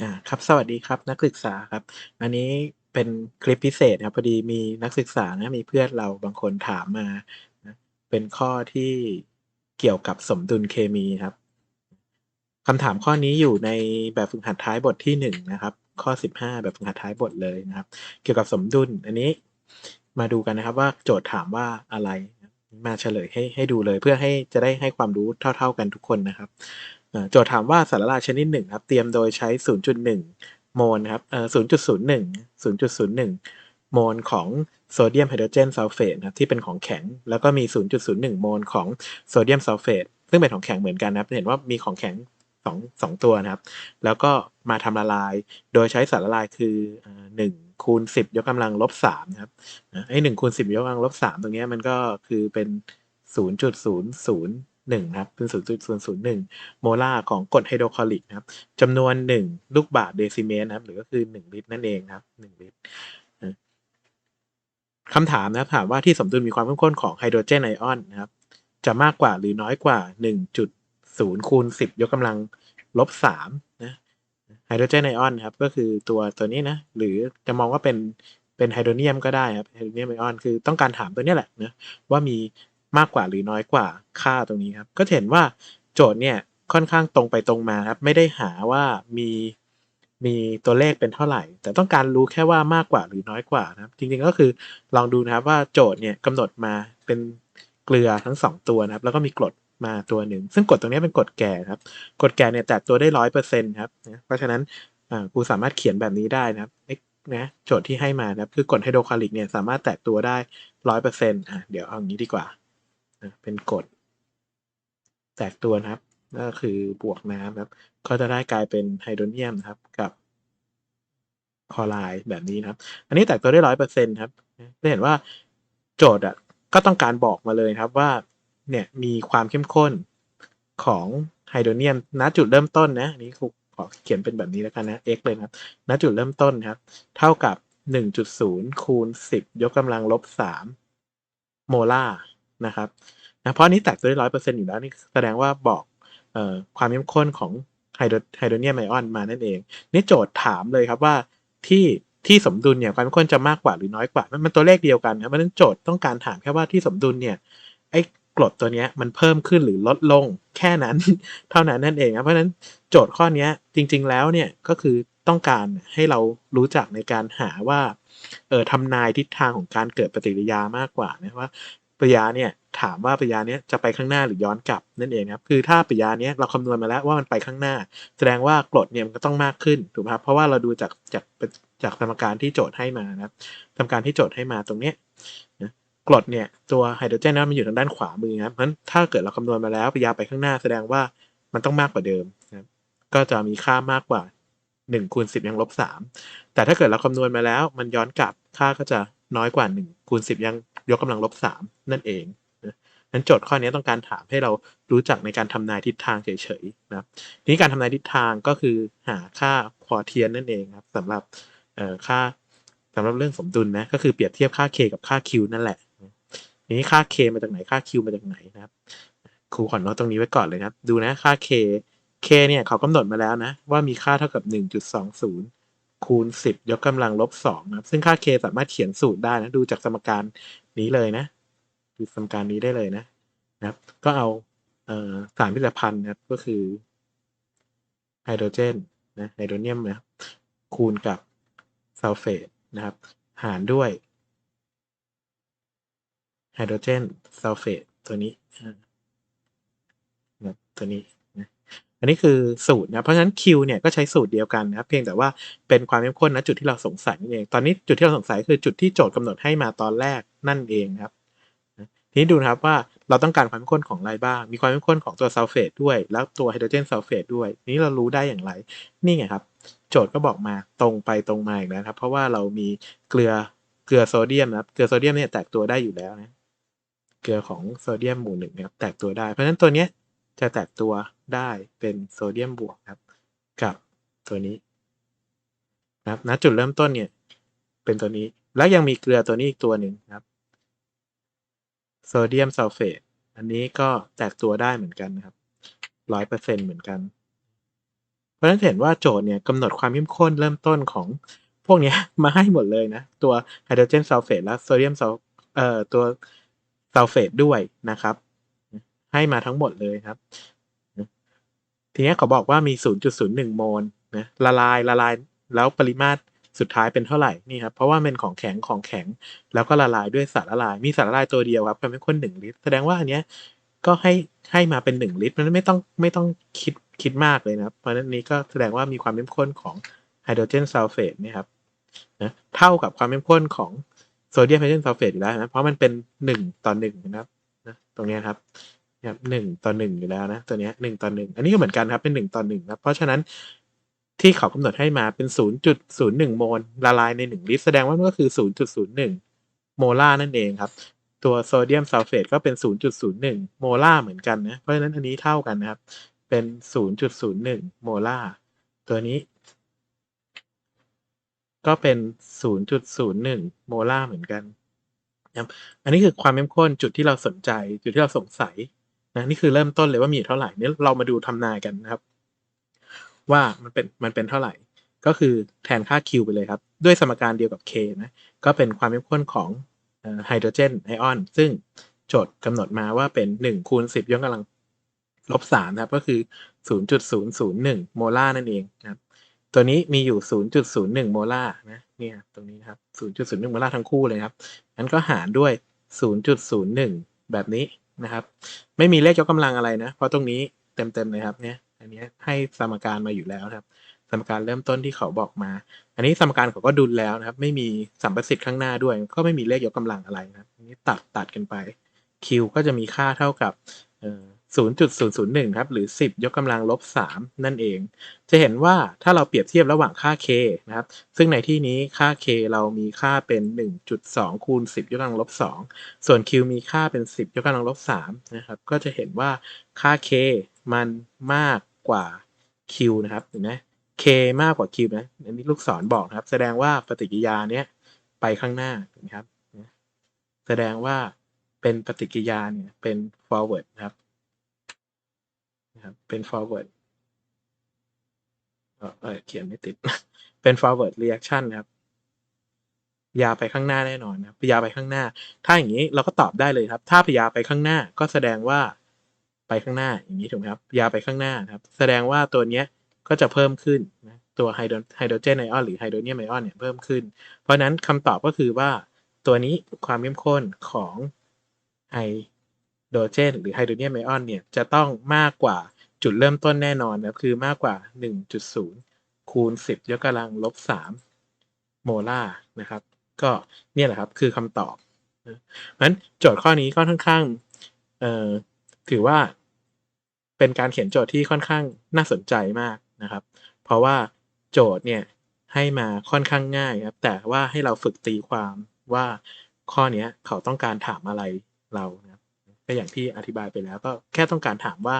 อ่าครับสวัสดีครับนักศึกษาครับ อันนี้เป็นคลิปพิเศษครับพอดีมีนักศึกษานะมีเพื่อนเราบางคนถามมานะเป็นข้อที่เกี่ยวกับสมดุลเคมีครับคำถามข้อนี้อยู่ในแบบฝึกหัดท้ายบทที่หนึ่งนะครับ ข้อ15แบบฝึกหัดท้ายบทเลยนะครับ เกี่ยวกับสมดุลอันนี้มาดูกันนะครับว่าโจทย์ถามว่าอะไรมาเฉลยให้ให้ดูเลยเพื่อให้จะได้ให้ความรู้เท่า ๆกันทุกคนนะครับ โจทย์ถามว่าสารละลายชนิดหนึ่งครับ เตรียมโดยใช้ 0.1 โมลครับ0.01 0.01 โมลของโซเดียมไฮโดรเจนซัลเฟตนะครับที่เป็นของแข็ง แล้วก็มี 0.01 โมลของโซเดียมซัลเฟตซึ่งเป็นของแข็งเหมือนกันนะครับ เห็นว่ามีของแข็งสองสองตัวนะครับ แล้วก็มาทำละลาย โดยใช้สารละลายคือหนึ่งคูณสิบยกกำลังลบสามนะครับไอ้หนึ่งคูณสิบยกกำลังลบสามตรงนี้มันก็คือเป็นศู นย์จุดศูนย์ศูนย์หนึ่งครับเป็นศูนย์จุดศูนย์ศูนย์หนึ่งโมลาร์ของกรดไฮโดรคลอริกนะครับจำนวนหนึ่งลูกบาศก์เดซิเมตรนะครับ หรือก็คือหนึ่งลิตรนั่นเองครับหนึ่งลิตรคำถามนะครับถามว่าที่สมดุลมีความเข้มข้นของไฮโดรเจนไอออนนะครับ จะมากกว่าหรือน้อยกว่าหนึ่งจุดศูนย์คูณสิบยกกำลังลบสามนะไฮโดรเจนไอออนครับ ก็คือตัวตัวนี้นะ หรือจะมองว่าเป็นเป็นไฮโดรเนียมก็ได้ครับไฮโดรเนียมไอออนคือต้องการถามตัวนี้แหละนะว่ามี มากกว่าหรือน้อยกว่าค่าตรงนี้ครับ ก็เห็นว่าโจทย์เนี่ยค่อนข้างตรงไปตรงมาครับ ไม่ได้หาว่ามีมีตัวเลขเป็นเท่าไหร่ แต่ต้องการรู้แค่ว่ามากกว่าหรือน้อยกว่านะครับ จริงๆก็คือลองดูนะครับว่าโจทย์เนี่ยกำหนดมาเป็นเกลือทั้งสองตัวนะครับ แล้วก็มีกรดมาตัวหนึ่ง ซึ่งกรดตรงนี้เป็นกรดแก่ครับกรดแก่เนี่ยแตกตัวได้ร้อยเปอร์เซ็นต์ครับเพราะฉะนั้นครูสามารถเขียนแบบนี้ได้นะครับนะโจทย์ที่ให้มานะครับคือกรดไฮโดรคลอริกเนี่ยสามารถแตกตัวได้ร้อยเปอร์เซ็นต์อะเดี๋ยวเอาอย่างนี้ดีกว่า เป็นกรดแตกตัวนะครับก็คือบวกน้ำครับ ก็จะได้กลายเป็นไฮโดรเนียมนะครับกับคลอไรด์แบบนี้นะครับ อันนี้แตกตัวได้ร้อยเปอร์เซ็นต์ครับจะเห็นว่าโจทย์อะก็ต้องการบอกมาเลยครับว่าเนี่ยมีความเข้มข้นของไฮโดรเนียมณจุดเริ่มต้นนะนี้ครูขอเขียนเป็นแบบนี้แล้วกันนะ x เลยนะครับณจุดเริ่มต้นครับ เท่ากับ 1.0 คูณ 10 ยกกำลังลบ 3 โมลาร์ นะครับนะเพราะนี้แตกตัวได้ร้อยเปอร์เซ็นต์อยู่แล้วนี่แสดงว่าบอกเอ่อความเข้มข้นของไฮโดรไฮโดรเนียมไอออนมานั่นเอง นี่โจทย์ถามเลยครับว่าที่ที่สมดุลเนี่ยความเข้มข้นจะมากกว่าหรือน้อยกว่า มันตัวเลขเดียวกันครับเพราะนั้นโจทย์ต้องการถามแค่ว่าที่สมดุลเนี่ยไอ้กรดตัวนี้มันเพิ่มขึ้นหรือลดลงแค่นั้น เท่านั้นนั่นเองครับเพราะฉะนั้นโจทย์ข้อนี้จริง ๆ แล้วเนี่ยก็คือต้องการให้เรารู้จักในการหาว่าเออทำนายทิศทางของการเกิดปฏิกิริยามากกว่านะว่า ปริยาเนี่ยถามว่าปริยาเนี้ยจะไปข้างหน้าหรือย้อนกลับนั่นเองครับคือถ้าปริยาเนี้ยเราคำนวณมาแล้วว่ามันไปข้างหน้า แสดงว่ากรดเนี่ยมันก็ต้องมากขึ้นถูกไหมครับเพราะว่าเราดูจากจากจากสมการที่โจทย์ให้มานะครับสมการที่โจทย์ให้มาตรงเนี้ยนะกรดเนี่ยตัวไฮโดรเจนนั้นมันอยู่ทางด้านขวามือครับเพราะฉะนั้นถ้าเกิดเราคำนวณมาแล้วปริยาไปข้างหน้า แสดงว่ามันต้องมากกว่าเดิมนะครับก็จะมีค่ามากกว่า1คูณ10 ยังลบ3แต่ถ้าเกิดเราคำนวณมาแล้วมันย้อนกลับค่าก็จะน้อยกว่า1คูณ10 ยัง ยกกำลังลบ3นั่นเองนั้นโจทย์ข้อนี้ต้องการถามให้เรารู้จักในการทำนายทิศทางเฉยๆนะทีนี้การทำนายทิศทางก็คือหาค่าควอเทียนนั่นเองครับสำหรับค่าสำหรับเรื่องสมดุลนะก็คือเปรียบเทียบค่า k กับค่า q นั่นแหละทีนี้ค่า k มาจากไหนค่า q มาจากไหนนะครับครูขอโน้ตตรงนี้ไว้ก่อนเลยครับดูนะค่า k k เนี่ยเขากำหนดมาแล้วนะว่ามีค่าเท่ากับ 1.20คูณ 10 ยกกำลังลบ2นะซึ่งค่า k สามารถเขียนสูตรได้นะ ดูจากสมการ นี้เลยนะดูสมการนี้ได้เลยนะนะครับ ก็เอาเออสารพิจพันธ์นะครับก็คือไฮโดรเจนนะไฮโดรเนียมนะคูณกับซัลเฟตนะครับ หารด้วยไฮโดรเจนซัลเฟตตัวนี้นะตัวนี้ อันนี้คือสูตรนะเพราะฉะนั้น Q เนี่ยก็ใช้สูตรเดียวกันนะครับเพียงแต่ว่าเป็นความเข้มข้นนะจุดที่เราสงสัยนั่นเองตอนนี้จุดที่เราสงสัยคือจุดที่โจทย์กำหนดให้มาตอนแรกนั่นเองครับทีนี้ดูนะครับว่าเราต้องการความเข้มข้นของอะไรบ้าง มีความเข้มข้นของตัวซัลเฟตด้วย แล้วตัวไฮโดรเจนซัลเฟตด้วย นี้เรารู้ได้อย่างไร นี่ไงครับ โจทย์ก็บอกมาตรงไปตรงมาอีกแล้วครับ เพราะว่าเรามีเกลือเกลือโซเดียมนะครับ เกลือโซเดียมเนี่ยแตกตัวได้อยู่แล้วนะ เกลือของโซเดียมหมู่หนึ่งนะครับ แตกตัวได้ เพราะฉะนั้นตัวเนี้ยจะแตกตัว ได้เป็นโซเดียมบวกครับ กับตัวนี้นะครับณจุดเริ่มต้นเนี่ย เป็นตัวนี้แล้วยังมีเกลือตัวนี้อีกตัวหนึ่งครับโซเดียมซัลเฟตอันนี้ก็แตกตัวได้เหมือนกันนะครับร้อยเปอร์เซ็นเหมือนกัน เพราะฉะนั้นเห็นว่าโจทย์เนี่ยกำหนดความเข้มข้นเริ่มต้นของพวกนี้มาให้หมดเลยนะ ตัวไฮโดรเจนซัลเฟตและโซเดียมซัลเอ่อตัวซัลเฟตด้วยนะครับ ให้มาทั้งหมดเลยครับ ทีนี้เขาบอกว่ามี 0.01 โมลนะละลายละลายแล้วปริมาตรสุดท้ายเป็นเท่าไหร่นี่ครับเพราะว่าเป็นของแข็งของแข็ง แล้วก็ละลายด้วยสารละลาย มีสารละลายตัวเดียวครับความเข้มข้น1ลิตร แสดงว่าอันเนี้ยก็ให้ให้มาเป็น1ลิตรมันไม่ต้องไม่ต้องคิดคิดมากเลยนะครับ เพราะนั้นนี้ก็แสดงว่ามีความเข้มข้นของไฮโดรเจนซัลเฟตนี่ครับนะเท่ากับความเข้มข้นของโซเดียมไฮโดรเจนซัลเฟตอยู่แล้วนะเพราะมันเป็น1ต่อ1นะครับนะตรงนี้ครับ หนึ่งต่อหนึ่งอยู่แล้วนะตัวเนี้ยหนึ่งต่อหนึ่งอันนี้ก็เหมือนกันครับเป็นหนึ่งต่อหนึ่งนะเพราะฉะนั้นที่เขากำหนดให้มาเป็น0.01โมลละลายใน1ลิตรแสดงว่ามันก็คือ0.01โมลาร์นั่นเองครับ ตัวโซเดียมซัลเฟตก็เป็น0.01โมลาร์เหมือนกันนะเพราะฉะนั้นอันนี้เท่ากันนะครับ เป็น0.01โมลาร์ตัวนี้ ก็เป็น0.01โมลาร์เหมือนกันครับอันนี้คือความเข้มข้นจุดที่เราสนใจจุดที่เราสงสัย นะนี่คือเริ่มต้นเลยว่ามีเท่าไหร่เนี่ยเรามาดูทำนายกันนะครับ ว่ามันเป็นมันเป็นเท่าไหร่ ก็คือแทนค่า Q ไปเลยครับ ด้วยสมการเดียวกับ K นะก็เป็นความเข้มข้นของไฮโดรเจนไอออน ซึ่งโจทย์กำหนดมาว่าเป็น1คูณ10ยกกำลังลบ3นะครับ ก็คือ 0.001 โมลาร์นั่นเองนะครับตัวนี้มีอยู่ 0.01 โมลาร์นะเนี่ยตรงนี้นะครับ 0.01 โมลาร์ทั้งคู่เลยครับงั้นก็หารด้วย 0.01 แบบนี้ นะครับ ไม่มีเลขยกกำลังอะไรนะ เพราะตรงนี้เต็มๆเลยครับเนี่ย อันนี้ให้สมการมาอยู่แล้วครับ สมการเริ่มต้นที่เขาบอกมา อันนี้สมการเขาก็ดุลแล้วนะครับ ไม่มีสัมประสิทธิ์ข้างหน้าด้วย ก็ไม่มีเลขยกกำลังอะไรนะครับอันนี้ตัดตัดกันไป Q ก็จะมีค่าเท่ากับเอ่อ 0.001 ครับ หรือ 10 ยกกำลังลบ 3 นั่นเอง จะเห็นว่าถ้าเราเปรียบเทียบระหว่างค่า k นะครับ ซึ่งในที่นี้ค่า k เรามีค่าเป็น 1.2 คูณ 10 ยกกำลังลบ 2 ส่วน q มีค่าเป็น 10 ยกกำลังลบ 3 นะครับ ก็จะเห็นว่าค่า k มันมากกว่า q นะครับ เห็นไหม k มากกว่า q นะ อันนี้ลูกศรบอกนะครับ แสดงว่าปฏิกิริยาเนี้ยไปข้างหน้านะครับ แสดงว่าเป็นปฏิกิริยาเนี่ยเป็น forward นะครับ นะครับ เป็น forward เออเขียนไม่ติด เป็น forward reaction นะครับยาไปข้างหน้าแน่นอนนะครับพยาไปข้างหน้า ถ้าอย่างนี้เราก็ตอบได้เลยครับ ถ้าพยาไปข้างหน้าก็แสดงว่าไปข้างหน้าอย่างนี้ถูกไหมครับยาไปข้างหน้าครับ แสดงว่าตัวเนี้ยก็จะเพิ่มขึ้นนะตัวไฮโดรเจนไอออนหรือไฮโดรเนียมไอออนเนี่ยเพิ่มขึ้น เพราะฉะนั้นคำตอบก็คือว่าตัวนี้ความเข้มข้นของไฮ โดเจนหรือไฮโดรเนียมไอออนเนี่ยจะต้องมากกว่าจุดเริ่มต้นแน่นอนนะคือมากกว่า 1.0 คูณ 10 ยกกำลังลบ 3 โมลาร์นะครับ ก็เนี่ยแหละครับคือคำตอบนะงั้นโจทย์ข้อนี้ก็ค่อนข้างถือว่าเป็นการเขียนโจทย์ที่ค่อนข้างน่าสนใจมากนะครับ เพราะว่าโจทย์เนี่ยให้มาค่อนข้างง่ายครับ แต่ว่าให้เราฝึกตีความว่าข้อนี้เขาต้องการถามอะไรเรานะ ก็อย่างที่อธิบายไปแล้ว ก็แค่ต้องการถามว่า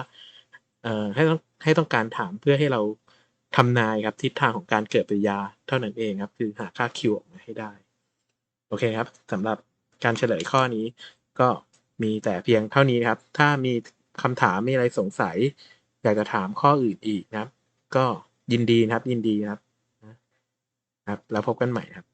เอ่อให้ต้องให้ต้องการถามเพื่อให้เราทำนายครับทิศทางของการเกิดปฏิยาเท่านั้นเองครับ คือหาค่า Q ออกมาให้ได้ โอเคครับสำหรับการเฉลยข้อนี้ ก็มีแต่เพียงเท่านี้ครับ ถ้ามีคำถามมีอะไรสงสัย อยากจะถามข้ออื่นอีกนะครับ ก็ยินดีนะครับ ยินดีนะครับนะครับ แล้วพบกันใหม่ครับ